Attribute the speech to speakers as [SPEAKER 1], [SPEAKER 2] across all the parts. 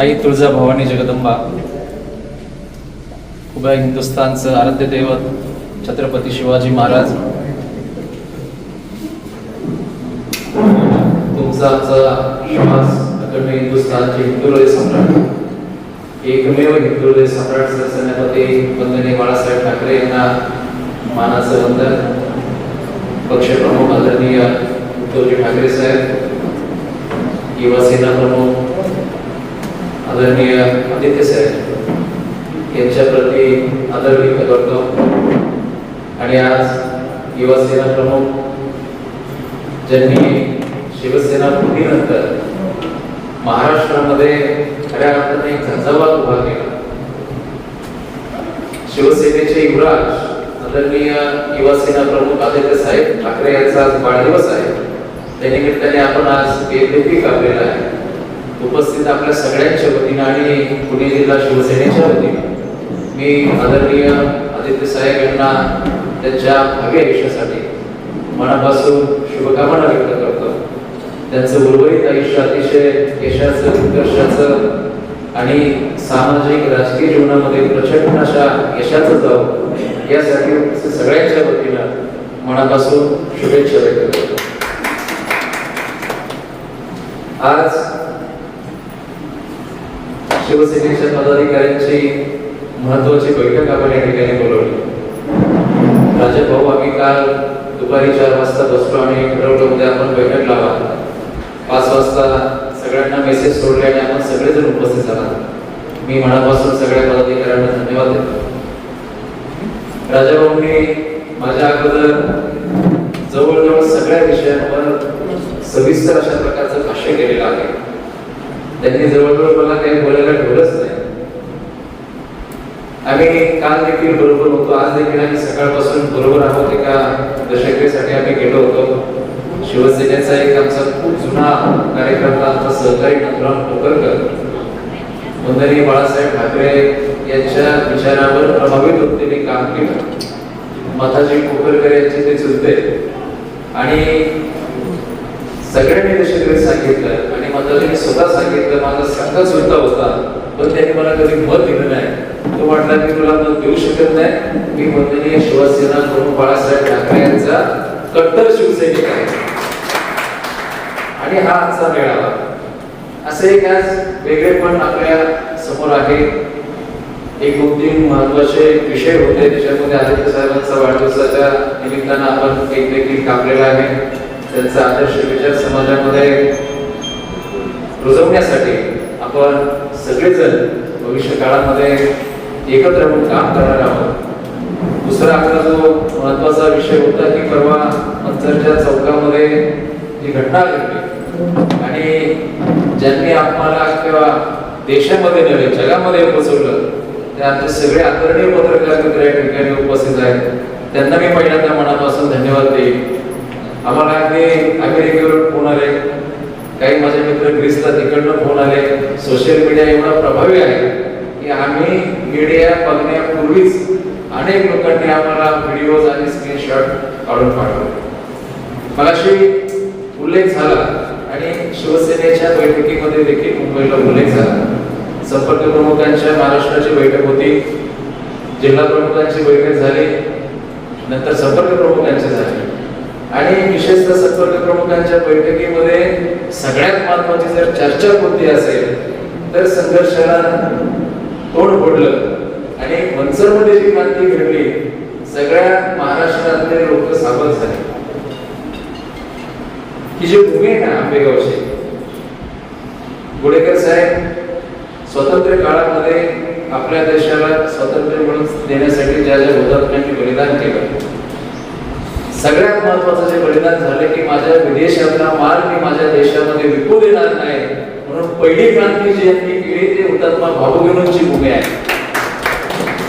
[SPEAKER 1] आई तुळजा भवानी जगदंबा उभ्या हिंदुस्थानचं आराध्य दैवत छत्रपती शिवाजी महाराज. तुमचा श्वास अखंड हिंदुस्थानचे हिंदुहृदय सम्राट. एकमेव हिंदुहृदय सम्राट सरसेनापती वंदनीय बाळासाहेब ठाकरे यांना मानाचं वंदन. पक्षप्रमुख आदरणीय उद्धवजी ठाकरे साहेब युवा सेना प्रमुख आदरणीय आदित्य साहेब यांच्या प्रती आदर व्यक्त करतो. आणि आज युवा सेना प्रमुख ज्यांनी शिवसेना फुटीनंतर महाराष्ट्रामध्ये खऱ्या अर्थाने एक झंझावात उभा केला. शिवसेनेचे युवराज आदरणीय युवा सेना प्रमुख आदित्य साहेब ठाकरे यांचा आज वाढदिवस आहे. त्यानिमित्ताने आपण आज केक काढलेला कापलेला आहे. उपस्थित आपल्या सगळ्यांच्या वतीनं आणि पुणे जिल्हा शिवसेनेच्या वतीनं मी आदरणीय आदित्य साहेब यांना त्यांच्या भावी आयुष्यासाठी मनापासून शुभकामना व्यक्त करतो. त्यांचं उर्वरित आयुष्य अतिशय यशाचं उत्कर्षाचं आणि सामाजिक राजकीय जीवनामध्ये प्रचंड अशा यशाचं जावं यासाठी सगळ्यांच्या वतीनं मनापासून शुभेच्छा व्यक्त करतो. आज शिवसेनेच्या पदाधिकाऱ्यांची महत्वाची बैठक आपण या ठिकाणी बोलवली. राजा भाऊ आम्ही काल दुपारी चार वाजता बसलो आणि ठरवलं उद्या आपण बैठक लावा. पाच वाजता सगळ्यांना मेसेज सोडले आणि आपण सगळेजण उपस्थित झाला. मी मनापासून सगळ्या पदाधिकाऱ्यांना धन्यवाद देतो. राजाभाऊंनी माझ्या अगोदर जवळजवळ सगळ्या विषयांवर सविस्तर अशा प्रकारचं भाष्य केलेलं आहे. त्यांनी जवळजवळ मला काही बोलायला आम्ही काल देखील बरोबर होतो. आज देखील आम्ही सकाळपासून बरोबर आहोत. एका दशकेसाठी आम्ही गेलो होतो. शिवसेनेचा एक आमचा खूप जुना कार्यकर्ता आमचा सहकारी नथुराम कोकरकर वंदनीय बाळासाहेब ठाकरे यांच्या विचारावर प्रभावित होत त्यांनी काम केलं. माताजी कोकरकर यांचे ते चुलते. आणि सगळ्यांनी दशकडे सांगितलं आणि माताजीने स्वतः सांगितलं माझा संघ सुद्धा होता पण त्यांनी मला कधी मत दिलं तो म्हटला मी तुला मत देऊ शकत नाही. मी वंदनीय शिवसेना प्रमुख बाळासाहेब ठाकरे यांचा कट्टर शिवसैनिक आहे. आणि हा आजचा मेळावा. असे एक आज वेगळेपण आपल्यासमोर आहे. एक दोन तीन महत्त्वाचे विषय होते. त्याच्यामध्ये आदित्य साहेबांचा वाढदिवसाच्या निमित्तानं आपण केक देखील कापलेला आहे. त्यांचा आदर्श विचार समाजामध्ये रुजवण्यासाठी आपण सगळेजण भविष्य काळामध्ये एकत्र राहून काम करणार आहोत. दुसरा आपला जो महत्त्वाचा विषय होता की परवा अंतरच्या चौकामध्ये जी घटना घडली आणि ज्यांनी आम्हाला किंवा देशामध्ये नव्हे जगामध्ये पोचवलं ते आमचे सगळे आदरणीय पत्रकार मित्र या ठिकाणी उपस्थित आहेत. त्यांना मी पहिल्यांदा मनापासून धन्यवाद देईन. आम्हाला अगदी अमेरिकेवरून फोन आले. काही माझे मित्र ग्रीसला तिकडनं फोन आले. सोशल मीडिया एवढा प्रभावी आहे. की आम्ही मीडिया बघण्यापूर्वीच अनेक लोकांनी आम्हाला व्हिडिओज आणि स्क्रीनशॉट काढून पाठवले. मलाशी उल्लेख झाला आणि शिवसेनेच्या बैठकीमध्ये देखील मुंबईला उल्लेख झाला. संपर्क प्रमुखांच्या महाराष्ट्राची बैठक होती जिल्हा प्रमुखांची बैठक झाली नंतर संपर्क प्रमुखांची झाली. आणि विशेषतः संपर्क प्रमुखांच्या बैठकीमध्ये सगळ्यात महत्वाची जर चर्चा कोणती असेल तर संघर्षाला घडलं. आणि मनसरमध्ये जी क्रांती घडली सगळ्या महाराष्ट्रातले लोक सावध झाले. ही जी भूमी आहे ना आंबेगावची गोडेकर साहेब स्वतंत्र काळामध्ये आपल्या देशाला स्वातंत्र्य म्हणून देण्यासाठी ज्या ज्या हुतात्म्यांनी बलिदान केलं सगळ्यात महत्वाचं जे बलिदान झालं की माझ्या विदेशातला माल मी माझ्या देशामध्ये विकू देणार नाही म्हणून पहिली क्रांती जी यांनी केली ते हुतात्मा भाऊगिनोची भूमी आहे.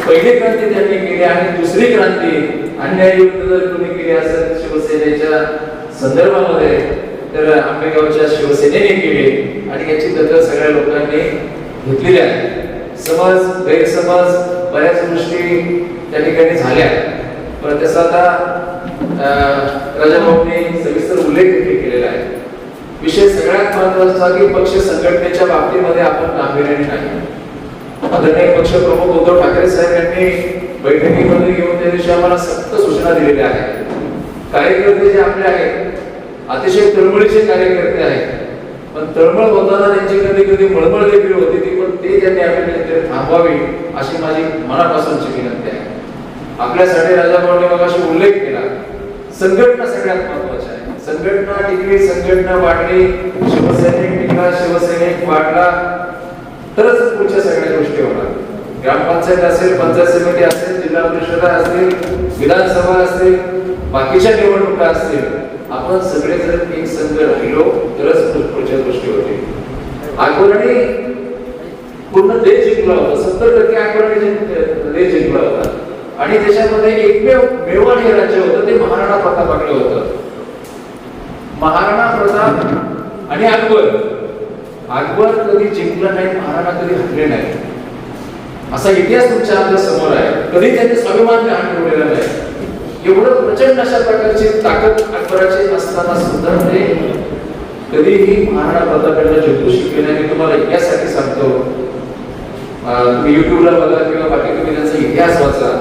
[SPEAKER 1] पहिली क्रांती त्यांनी केली आणि दुसरी क्रांती अन्याय युद्ध जर कोणी केली असेल शिवसेनेच्या संदर्भामध्ये तर आंबेगावच्या शिवसेनेने केली आणि याची दखल सगळ्या लोकांनी घेतलेली आहे. समाज गैरसमज बऱ्याच गोष्टी त्या ठिकाणी झाल्या. पण त्याचा आता राजाभाऊंनी सविस्तर उल्लेख देखील केलेला आहे. विषय सगळ्यात महत्त्वाचा की पक्ष संघटनेच्या बाबतीमध्ये आपण गांभीर्याने नाही. आदरणीय पक्ष प्रमुख उद्धव ठाकरे साहेब यांनी बैठकीमध्ये घेऊन त्या दिवशी आम्हाला सक्त सूचना दिलेल्या आहेत. कार्यकर्ते जे आपले आहेत अतिशय तळमळीचे कार्यकर्ते आहेत. पण तळमळ होताना त्यांची कधी कधी मळमळ देखील होती ती पण ते त्यांनी आपल्याला थांबवावी अशी माझी मनापासूनची विनंती आहे. आपल्यासाठी राजा मगाशी उल्लेख केला. संघटना सगळ्यात महत्वाची संघटना टिकली संघटना वाढली शिवसैनिक टिकला शिवसैनिक वाढला. तरच पुढच्या सगळ्या गोष्टी होणार. ग्रामपंचायत असेल पंचायत समिती असेल जिल्हा परिषद असतील विधानसभा असतील बाकीच्या निवडणुका असतील आपण सगळे जर एक संघ राहिलो तरच पुढच्या गोष्टी होतील. अकोलाने पूर्ण देश जिंकला होता. सत्तर टक्के अकोलाने देश जिंकला होता. आणि त्याच्यामध्ये एकमेव मेवाड हे राज्य होतं ते महाराणा प्रतापाकडे होतं. महाराणा प्रताप आणि अकबर. अकबर कधी जिंकला नाही महाराणा कधी हरले नाही. असा इतिहास तुमच्या आमच्यासमोर आहे. कधी त्यांनी स्वाभिमान हात ठेवलेला नाही. एवढं प्रचंड अशा प्रकारची ताकद अकबराची असताना सुद्धा ते कधीही महाराणा प्रतापांना जिंकू शकले नाही. मी तुम्हाला यासाठी सांगतो. तुम्ही युट्यूबला बघा किंवा बाकी तुम्ही त्यांचा इतिहास वाचा.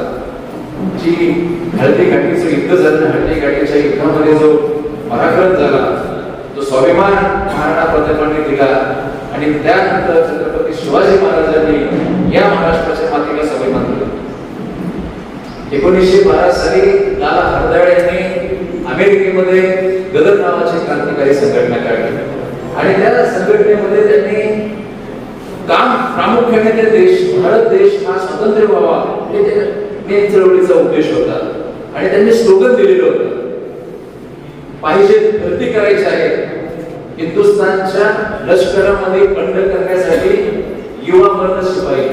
[SPEAKER 1] जी हळदी घाटीचं युद्ध झालं हळदी घाटीच्या युद्धामध्ये जो पराक्रम झाला. तो स्वाभिमान महाराणा प्रतापांनी दिला आणि त्यानंतर छत्रपती शिवाजी महाराजांनी या महाराष्ट्राच्या मातीला स्वाभिमान दिला. एकोणीसशे बारा साली लाला हरदाळ यांनी अमेरिकेमध्ये गदर नावाची क्रांतिकारी संघटना काढली. आणि त्या संघटनेमध्ये त्यांनी काम प्रामुख्याने ते देश भारत देश हा स्वतंत्र व्हावा हे मेन चळवळीचा उद्देश होता. आणि त्यांनी स्लोगन दिलेलं होतं. पाहिजे भरती करायची आहे. हिंदुस्थानच्या लष्करामध्ये बंड करण्यासाठी युवा मरण शिपाई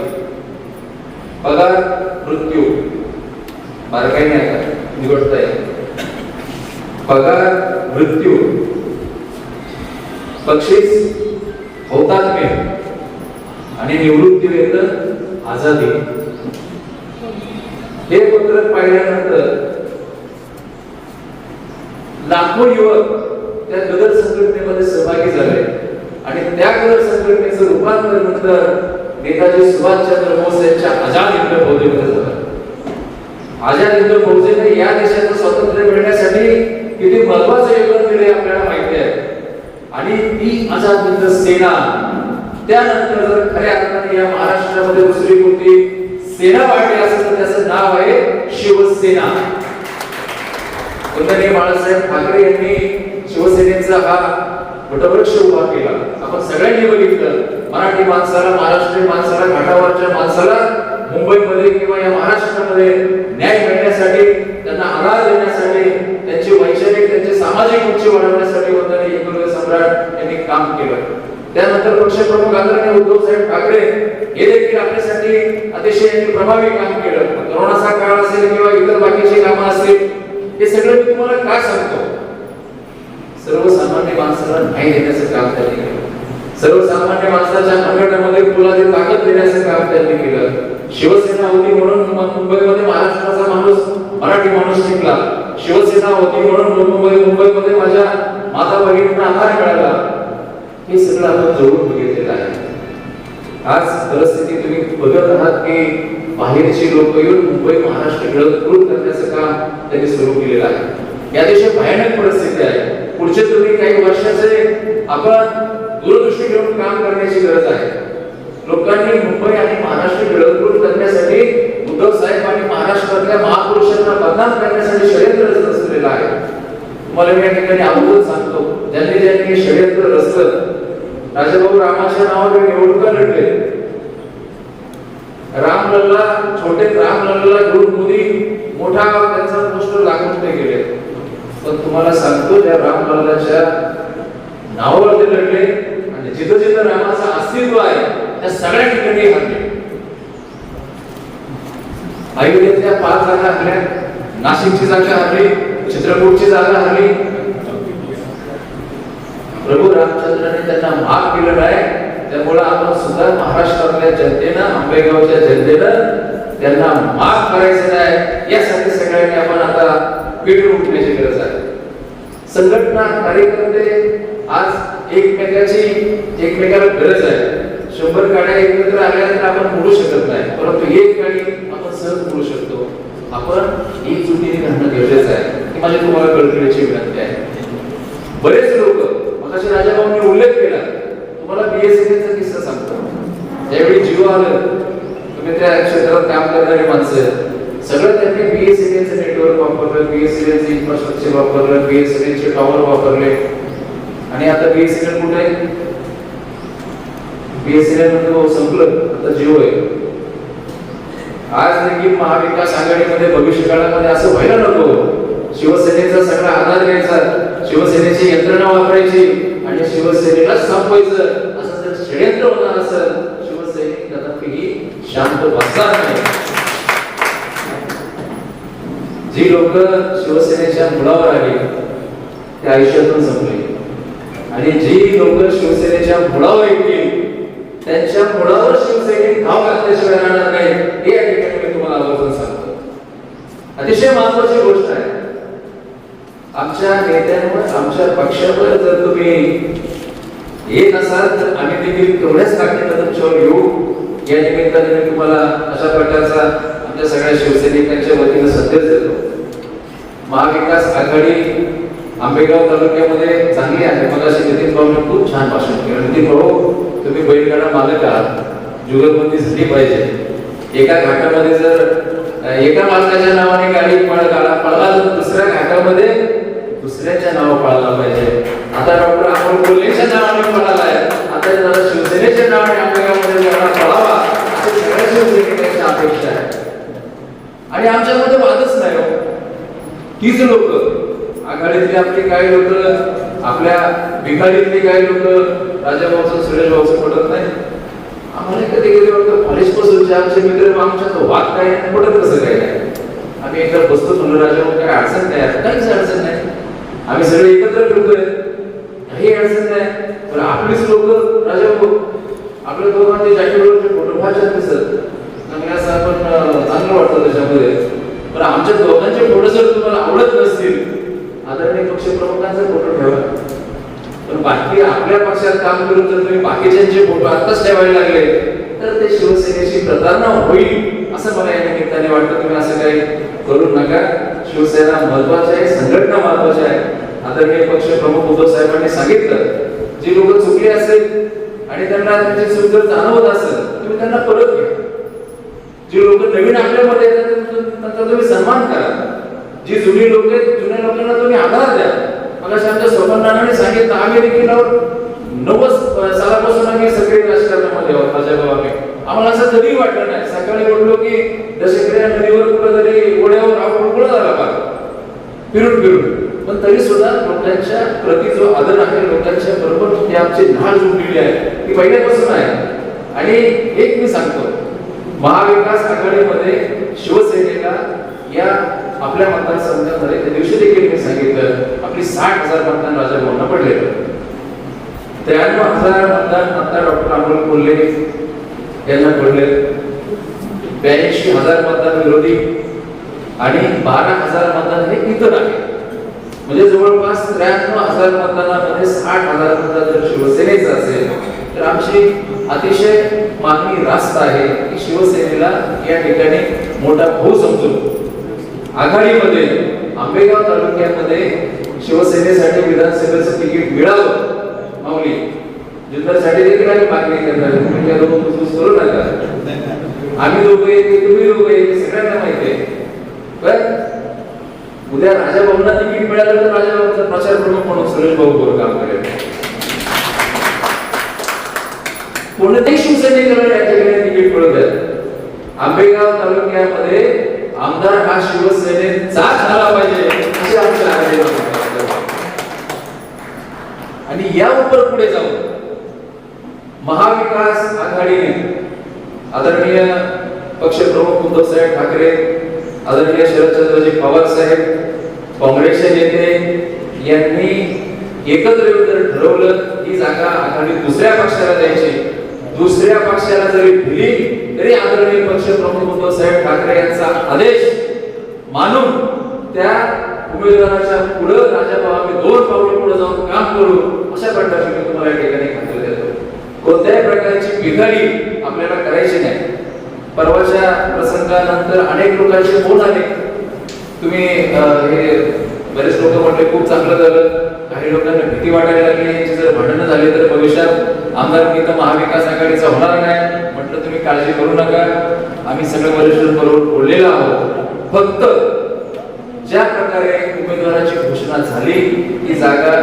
[SPEAKER 1] पगार मृत्यू बारकाई नाही का निवडता येईल पगार मृत्यू बक्षीस हौतात्म्य आणि निवृत्ती वेतन आझादी हे पत्रक पाहिल्यानंतर लाखो युवक त्या गदर संघटनेमध्ये सहभागी झाले आणि त्या गदर संघटनेचं रूपांतर नंतर नेताजी सुभाषचंद्र बोस यांच्या आझाद हिंद फौजेमध्ये झालं आझाद हिंद फौजेने या देशाचं स्वातंत्र्य मिळण्यासाठी किती महत्वाचं योगदान दिले आपल्याला माहिती आहे. आणि ती आझाद हिंद सेना त्यानंतर जर खऱ्या अर्थाने या महाराष्ट्रामध्ये दुसरी कोणती सेना वाढली असेल तर त्याचं नाव आहे शिवसेना. वंदनीय बाळासाहेब ठाकरे यांनी शिवसेनेचा हा वटवृक्ष उभा केला. आपण सगळ्यांनी बघितलं मराठी माणसाला महाराष्ट्रीय माणसाला घाटावरच्या माणसाला मुंबईमध्ये किंवा या महाराष्ट्रामध्ये न्याय मिळण्यासाठी त्यांना आधार देण्यासाठी त्यांची वैचारिक त्यांची सामाजिक उंची वाढवण्यासाठी वंदने एकलव्य सम्राट यांनी काम केलं. त्यानंतर पक्षप्रमुख आदरणीय उद्धव साहेब ठाकरे हे देखील आपल्यासाठी अतिशय प्रभावी काम केलं. कोरोनाचा काळ असेल किंवा इतर बाकीची कामं असतील हे सगळं मी तुम्हाला का सांगतो? सर्वसामान्य माणसाला न्याय देण्याचं काम त्यांनी केलं. सर्वसामान्य माणसाच्या अंगठामध्ये फुलाची ताकद देण्याचं काम त्यांनी केलं. शिवसेना होती म्हणून मुंबईमध्ये महाराष्ट्राचा माणूस मराठी माणूस शिकला शिवसेना होती म्हणून मुंबई मुंबईमध्ये माझ्या माता भगिनींना आधार मिळाला. हे सगळं आपण जोडून बघितलेलं आहे. आज परिस्थिती तुम्ही बघत आहात की बाहेरची लोक येऊन मुंबई महाराष्ट्र गिळतकृत करण्याचं काम त्यांनी सुरू केलेलं आहे. या अतिशय भयानक परिस्थिती आहे. पुढचे तुम्ही काही वर्षाचे आपण दूरदृष्टी घेऊन काम करण्याची गरज आहे. लोकांनी मुंबई आणि महाराष्ट्र मिळवून करण्यासाठी उद्धव साहेब आणि महाराष्ट्रातल्या महापुरुषांना बदनाम करण्यासाठी षडयंत्र रचलेलं आहे. तुम्हाला मी या ठिकाणी अगोदर सांगतो ज्यांनी ज्यांनी षडयंत्र रचलं राजाभाऊ रामाच्या नावावर निवडणुका लढले. रामलल्ला छोटे रामलल्ला घेऊन मोदी मोठा त्यांचा पोस्टर लागून ते गेले. पण तुम्हाला सांगतो त्या रामलल्लाच्या नावावर ते लढले. जिथं जिथं रामाचं अस्तित्व आहे त्या सगळ्या ठिकाणी हरले अयोध्येतल्या पाच जागा हरल्या नाशिकची जागा हरली चित्रकूटची जागा हरली प्रभू रामचंद्राने त्यांना माफ केलं आहे. त्यामुळे आपण सुद्धा महाराष्ट्रातल्या जनतेनं आंबेगावच्या जनतेनं त्यांना माफ करायचं नाही यासाठी सगळ्यांनी आपण आता पेटून उठण्याची गरज आहे. संघटना कार्यकर्ते आज एकमेकाची एकमेकाला गरज आहे. शंभर गाड्या एकत्र आल्या तर आपण मोडू शकत नाही. परंतु एक गाडी आपण सहज मोडू शकतो. आपण एकजुटीने राहणं गरजेचं आहे. ही माझी तुम्हाला कळकळीची विनंती आहे. बरेच लोक मगाशी राजाभाऊंनी उल्लेख केला. तुम्हाला बीएसएनएलचा किस्सा सांगतो. ज्यावेळी जिओ आलं. तुम्ही त्या क्षेत्रात काम करणारी माणसं. सगळं त्यांनी बीएसएनएलचं नेटवर्क वापरलं बीएसएनएलचं इन्फ्रास्ट्रक्चर वापरलं बीएसएनएलचे टॉवर वापरले. आता बीएसएनएल कुठे आहे? बीएसएनएलमध्ये हो, संपलं. आता जिओ आहे आज देखील महाविकास आघाडीमध्ये भविष्य काळामध्ये असं व्हायला नको. शिवसेनेचा सगळा आधार घ्यायचा. शिवसेनेची यंत्रणा वापरायची आणि शिवसेनेला संपवायचं. असं जर षडयंत्र होणार असेल शिवसैनिक कदापिही शांत बसणार नाही जी लोक शिवसेनेच्या मुळावर आली ते आयुष्यातून संपले. आणि जी लोक शिवसेनेच्या मुळावर येतील त्यांच्या मुळावर शिवसेनेत धाव घातल्याशिवाय राहणार नाही हे या ठिकाणी मी तुम्हाला आवर्जून सांगतो. अतिशय महत्वाची गोष्ट आहे. आमच्या नेत्यांवर आमच्या पक्षावर जर तुम्ही येत असाल तर आम्ही देखील तेवढ्याच ताकदीनं तुमच्यावर येऊ. या निमित्ताने मी तुम्हाला अशा प्रकारचा आमच्या सगळ्या शिवसैनिकांच्या वतीनं संदेश देतो. महाविकास आघाडी आंबेगाव तालुक्यामध्ये चांगली आहे. मला अशी नितीन भाऊने खूप छान भाषण केलं. नितीन भाऊ तुम्ही बैलगाडा मालक आहात. जुगलबंदी झाली पाहिजे. एका घाटामध्ये जर एका मालकाच्या नावाने गाडी पळ गाडा पळला तर दुसऱ्या घाटामध्ये दुसऱ्याच्या नावा पळायला पाहिजे. आता डॉक्टर आपण कोल्हेच्या नावाने पळाला आहे. आता जरा शिवसेनेच्या नावाने आंबेगावमध्ये गाडा पळावा. अशी सगळ्या शिवसेनेच्या अपेक्षा आहे. आणि आमच्यामध्ये वादच नाही हो. तीच लोक. आघाडीतले आपले काही लोक आपल्या भिकारीतले काही लोक राजाभाऊचं सुरेश भाऊचं पडत नाही. आम्हाला कधी कधी वाटतं कॉलेज पासूनचे आमचे मित्र आमच्या वाद काय पटत पडत कसं काय नाही आम्ही एकदा बसतो म्हणलं राजाभाऊ काय अडचण नाही आता काहीच अडचण नाही. आम्ही सगळे एकत्र फिरतोय. काही अडचण नाही. पण आपलीच लोक राजाभाऊ आपल्या दोघांचे जॅकेटवरचे फोटो फार छान दिसत असं आपण चांगलं वाटतं त्याच्यामध्ये. पण आमच्या दोघांचे फोटो जर तुम्हाला आवडत नसतील आदरणीय पक्षप्रमुखांचे फोटो ठेवा. पण बाकी आपल्या पक्षात काम करून जर तुम्ही बाकीच्यांचे फोटो आताच ठेवायला लागले तर ते शिवसेनेची प्रतारणा होईल असं मला या निमित्ताने वाटतं. तुम्ही असं काही करू नका. शिवसेना महत्वाची आहे संघटना महत्वाची आहे. आदरणीय पक्ष प्रमुख उद्धव साहेबांनी सांगितलं जी लोक चुकली असेल आणि त्यांना त्यांची चूक जर जाणवत असेल तुम्ही त्यांना परत घ्या. जी लोक नवीन आपल्यामध्ये येतात त्यांचा तुम्ही सन्मान करा. जी जुनी लोक आहेत जुन्या लोकांना तुम्ही आधार द्या. मला आमच्यासोबत सांगितलं आम्ही देखील आहोत. नव्वद सालापासून आम्ही सगळे राजकारणामध्ये आहोत माझ्या गावाने आम्हाला असं कधीही वाटलं नाही. सकाळी म्हणलो की दशक्रिया नदीवर कुठं तरी ओढ्यावर आपण कुठं झाला का फिरून फिरून. पण तरी सुद्धा लोकांच्या प्रति जो आदर आहे लोकांच्या बरोबर हे आमची नाळ जुळलेली आहे. ती पहिल्यापासून आहे. आणि एक मी सांगतो महाविकास आघाडीमध्ये शिवसेनेला या आपल्या मतदारसंघामध्ये त्या दिवशी देखील मी सांगितलं आपली साठ हजार मतदान राजा भाऊंना पडले त्र्याण्णव हजार मतदान आता डॉक्टर अमोल कोल्हे यांना पडले. ब्याऐंशी हजार मतदान विरोधी आणि बारा हजार मतदान हे इतर आहे. म्हणजे जवळपास त्र्याण्णव हजार मतदानामध्ये साठ हजार मतदान जर शिवसेनेचं असेल तर आमची अतिशय मागणी रास्त आहे की शिवसेनेला या ठिकाणी मोठा भाऊ समजून आघाडीमध्ये आंबेगाव तालुक्यामध्ये शिवसेनेसाठी विधानसभेचं तिकीट मिळावं माऊली जुन्नरसाठी देखील आम्ही मागणी करणार आहे. लोक त्या करू नका. आम्ही लोक येते तुम्ही लोक येते सगळ्यांना माहिती आहे. बर उद्या राजा भाऊंना तिकीट मिळालं तर राजा भाऊचा प्रचार प्रमुख म्हणून सुरेश भाऊ बरोबर काम करेल? कोणत्याही शिवसैनिकाला या ठिकाणी तिकीट मिळत आहे आंबेगाव तालुक्यामध्ये आमदार हा शिवसेनेचा झाला पाहिजे अशी आमची आग्रही आणि या उपर पुढे जाऊन महाविकास आघाडीने आदरणीय पक्षप्रमुख उद्धव साहेब ठाकरे आदरणीय शरदचंद्रजी पवार साहेब काँग्रेसचे नेते यांनी एकत्र येऊन जर ठरवलं ही जागा आघाडी दुसऱ्या पक्षाला द्यायची दुसऱ्या पक्षाला जरी दिली तरी आदरणीय पक्षप्रमुख उद्धव साहेब ठाकरे यांचा आदेश मानून त्या उमेदवाराच्या पुढे राजाभाऊ आम्ही दोन पावले पुढे जाऊन काम करू अशा प्रकारची मी तुम्हाला या ठिकाणी खात्री देतो. कोणत्याही प्रकारची बिघाडी आपल्याला करायची नाही. परवाच्या प्रसंगानंतर अनेक लोकांचे फोन आले तुम्ही हे बरेच लोक म्हटले खूप चांगलं झालं. काही लोकांना भीती वाटायला लागली. यांची जर भांडणं झाली तर भविष्यात आमदार तर महाविकास आघाडीचा होणार नाही. म्हटलं तुम्ही काळजी करू नका. आम्ही सगळं वरिष्ठांबरोबर बोललेलो आहोत. फक्त ज्या प्रकारे उमेदवाराची घोषणा झाली ती जागा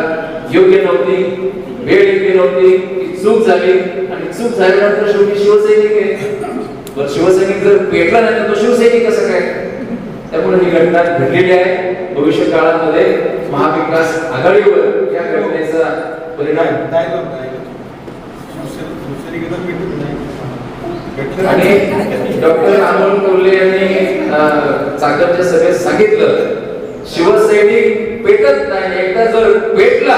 [SPEAKER 1] योग्य नव्हती वेळ योग्य नव्हती ती चूक झाली आणि चूक झाल्यानंतर शेवटी शिवसैनिक आहे. पण शिवसैनिक जर पेटला नाही तर तो शिवसैनिक कसं काय? त्यामुळे ही घटना घडलेली आहे. भविष्य काळामध्ये महाविकास आघाडीवर या घटनेचा परिणाम आणि डॉक्टर अमोल कोल्हे यांनी चाकरच्या सभेत सांगितलं शिवसैनिक पेटत नाही. एकदा जर पेटला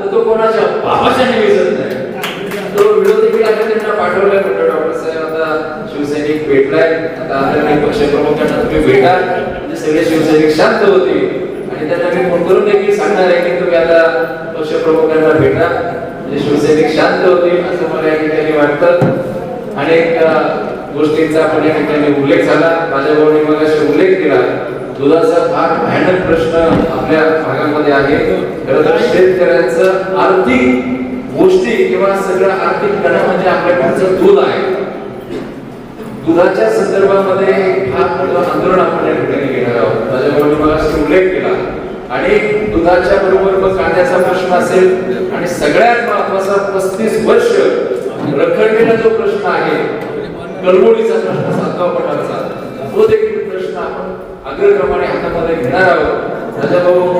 [SPEAKER 1] तर तो कोणाच्या भाषाने विसरत नाही. तो व्हिडिओ देखील आता त्यांना पाठवलाय म्हणतो डॉक्टर साहेब. आता शिवसैनिक भेटलाय. आता आदरणीय पक्षप्रमुखांना तुम्ही भेटा. म्हणजे सगळे शिवसैनिक शांत होते आणि त्यांना मी फोन करून देखील सांगणार आहे की तुम्ही आता पक्षप्रमुखांना भेटा. म्हणजे शिवसैनिक शांत होते असं मला या ठिकाणी वाटतं. अनेक गोष्टींचा आपण या ठिकाणी उल्लेख झाला. माझ्या भाऊनी मग उल्लेख केला दुधाचा फार भयानक प्रश्न आपल्या भागामध्ये आहे. खरं तर शेतकऱ्यांचं आर्थिक गोष्टी किंवा सगळं आर्थिक कणा म्हणजे आपल्याकडचं दूध आहे. दुधाच्या संदर्भामध्ये फार मोठं आंदोलन आपण या ठिकाणी घेणार आहोत. माझ्या भाऊनी मग उल्लेख केला. आणि दुधाच्या बरोबर मग कांद्याचा प्रश्न असेल आणि सगळ्यात महत्त्वाचा पस्तीस वर्ष रखडलेला जो प्रश्न आहे कलमोडीचा प्रश्न सातवा पटाचा तो देखील प्रश्न आपण अग्रक्रमाने हातामध्ये घेणार आहोत. राजा भाऊ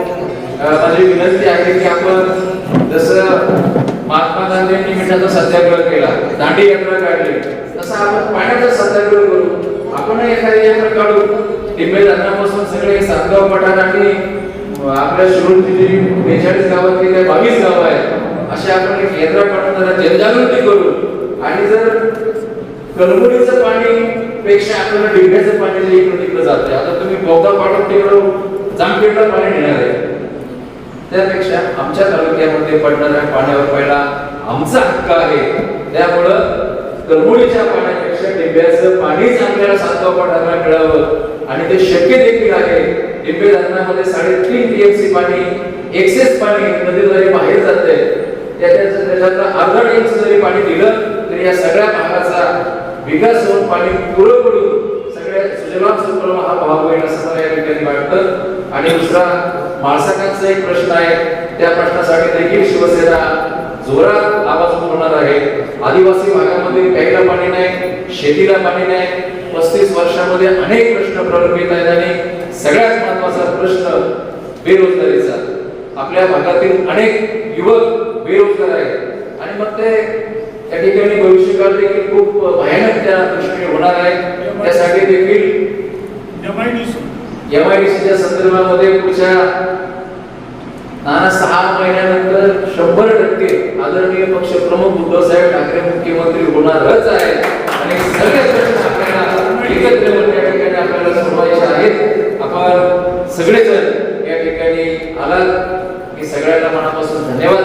[SPEAKER 1] माझी विनंती आहे की आपण जसं महात्मा गांधींनी मिठाचा सत्याग्रह केला दांडी यात्रा काढली तसा आपण पाण्याचा सत्याग्रह करू. आपण एखादी यात्रा काढू. टिंबे धरणापासून सगळे सातगाव पठार आणि आपल्या शिरूर जिल्ह्याची बेचाळीस गावात काही बावीस गाव आहेत. अशा आपण केंद्र यात्रा जरा जनजागृती करू. आणि जर कलमुरीचं पाणी पेक्षा आपल्याला डिब्याचं पाणी जे इकडे तिकडे जाते आता तुम्ही बोगदा पाडून तिकडं जामखेडला पाणी नेणार आहे. त्यापेक्षा आमच्या तालुक्यामध्ये पडणाऱ्या पाण्यावर पहिला आमचा हक्क आहे. त्यामुळं करमुळीच्या पाण्यापेक्षा डिब्याचं पाणीच आपल्याला सातवा पडायला मिळावं. आणि ते शक्य देखील आहे. डिब्बे धरणामध्ये साडेतीन टीएमसी पाणी एक्सेस पाणी नदीद्वारे बाहेर जाते अर्धा टीएमसी जरी पाणी दिलं तरी या सगळ्या भागाचा विकास होऊन पाणी पुरं पडून सगळ्या सुजलाम सुफलाम हा भाग होईल असं मला या ठिकाणी वाटतं. आणि दुसरा माळसाकांचा एक प्रश्न आहे. त्या प्रश्नासाठी देखील शिवसेना जोरात आवाज उठवणार आहे. आदिवासी भागामध्ये प्यायला पाणी नाही शेतीला पाणी नाही. पस्तीस वर्षामध्ये अनेक प्रश्न प्रलंबित आहेत आणि सगळ्यात महत्त्वाचा प्रश्न बेरोजगारीचा. आपल्या भागातील अनेक युवक बेरोजगार आहेत. आणि मग ते त्या ठिकाणी भविष्यकाळ देखील खूप भयानक त्या दृष्टीने होणार आहे त्यासाठी देखील एमआयडीसीच्या संदर्भामध्ये पुढच्या नाना सहा महिन्यानंतर शंभर टक्के आदरणीय पक्ष प्रमुख उद्धव साहेब ठाकरे मुख्यमंत्री होणारच आहे आणि सगळे प्रश्न आपल्याला या ठिकाणी आपल्याला सोडवायचे आहेत. आपण सगळेजण या ठिकाणी आलात. मी सगळ्यांना मनापासून धन्यवाद